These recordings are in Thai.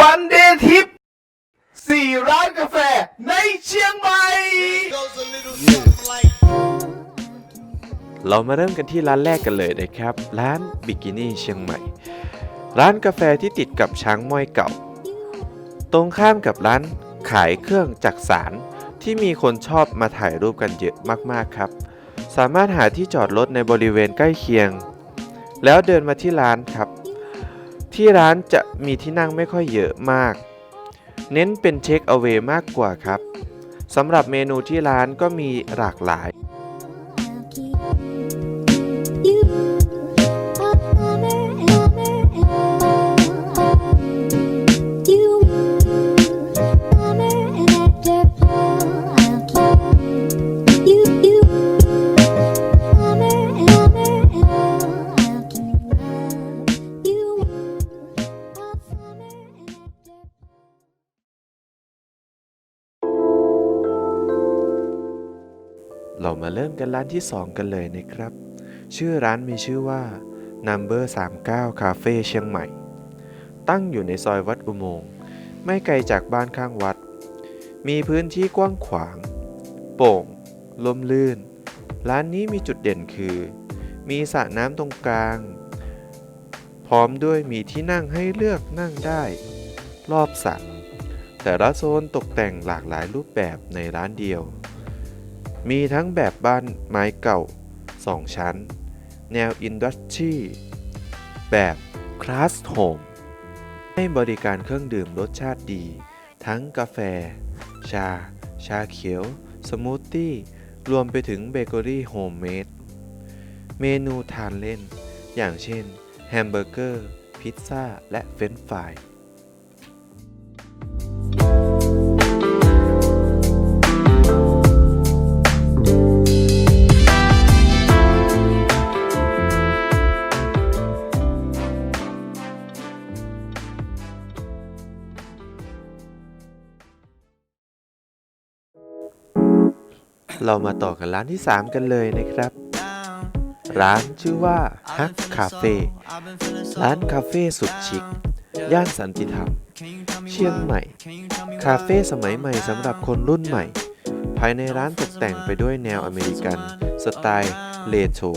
วันเดย์ทิปสี่ร้านกาแฟในเชียงใหม่ เรามาเริ่มกันที่ร้านแรกกันเลยนะครับ ร้านบิกินี่เชียงใหม่ ร้านกาแฟที่ติดกับช้างม้อยเก่า ตรงข้ามกับร้านขายเครื่องจักสารที่มีคนชอบมาถ่ายรูปกันเยอะมากๆครับ สามารถหาที่จอดรถในบริเวณใกล้เคียง แล้วเดินมาที่ร้านครับ ที่ร้านจะมีที่นั่งไม่ค่อยเยอะมาก เน้นเป็นเช็คเอา a y มากกว่าครับสำหรับเมนูที่ร้านก็มีหลากหลาย เรามาเริ่มกันร้านที่ 2 กันเลยนะครับ ชื่อร้านมีชื่อว่า Number 39 Cafe เชียงใหม่ ตั้งอยู่ในซอยวัดอุโมงค์ไม่ไกลจากบ้านข้างวัด มีพื้นที่กว้างขวาง โป่งลมลื่น ร้านนี้มีจุดเด่นคือ มีสระน้ำตรงกลาง พร้อมด้วยมีที่นั่งให้เลือกนั่งได้ รอบสระแต่ละโซนตกแต่งหลากหลายรูปแบบในร้านเดียว มีทั้งแบบบ้านไม้เก่า 2 ชั้น แนวอินดัสทรีแบบคลาสโฮมให้บริการเครื่องดื่มรสชาติดี ทั้งกาแฟ ชา ชาเขียว สมูทตี้ รวมไปถึงเบเกอรี่โฮมเมด เมนูทานเล่น อย่างเช่น แฮมเบอร์เกอร์ พิซซ่า และเฟรนฟราย เรามาต่อกันร้านที่ 3 กันเลยนะครับ ร้านชื่อว่าฮักคาเฟ่ร้านคาเฟ่สุดชิคย่านสันติธรรม เชียงใหม่ คาเฟ่สมัยใหม่สำหรับคนรุ่นใหม่ ภายในร้านตกแต่งไปด้วยแนวอเมริกัน สไตล์เลโทร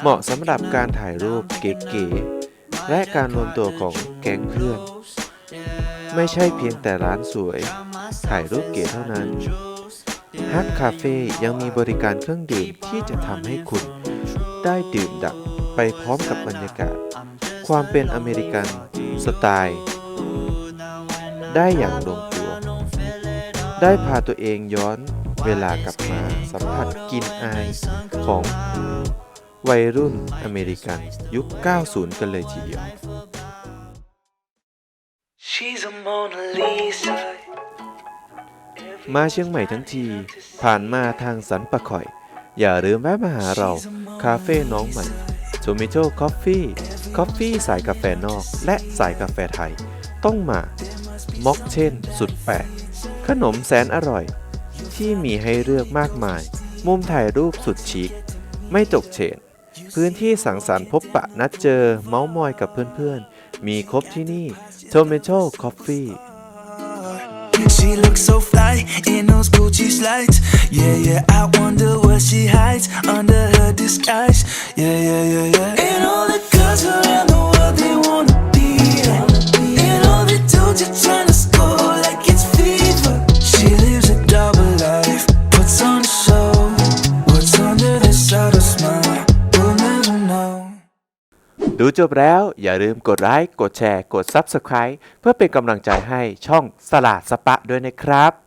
เหมาะสำหรับการถ่ายรูปเก๋ๆและการรวมตัวของแก๊งเพื่อน ไม่ใช่เพียงแต่ร้านสวย ถ่ายรูปเก๋เท่านั้น ฮักคาเฟ่ยังมีบริการเครื่องดื่มที่จะทำให้คุณได้ดื่มด่ำไปพร้อมกับบรรยากาศ ความเป็นอเมริกันสไตล์ ได้อย่างลงตัว ได้พาตัวเองย้อนเวลากลับมาสัมผัสกลินอายของวัยรุ่นอเมริกันยุค 90 กันเลยทีเดียว She's a Mona Lisa. มาเชียงใหม่ทั้งที ผ่านมาทางสันปะข่อย อย่าลืมแวะมาหาเรา คาเฟ่น้องใหม่ t o m a t o Coffee คอฟฟี่สายกาแฟนอก และสายกาแฟไทย ต้องมา ม็อกเช่น สุดแปลกขนมแสนอร่อย ที่มีให้เลือกมากมาย มุมถ่ายรูปสุดชิคไม่ตกเฉนพื้นที่สังสรรค์พบปะนัดเจอเมาส์มอยกับเพื่อนๆ มีครบที่นี่ t o m a t o Coffee She looks so fly in those Gucci slides. Yeah, yeah, I wonder what she hides under her disguise. Yeah, yeah, yeah, yeah. จบแล้ว อย่าลืมกดไลค์กดแชร์ กด Subscribe เพื่อเป็นกำลังใจให้ช่องสลาดสปะด้วยนะครับ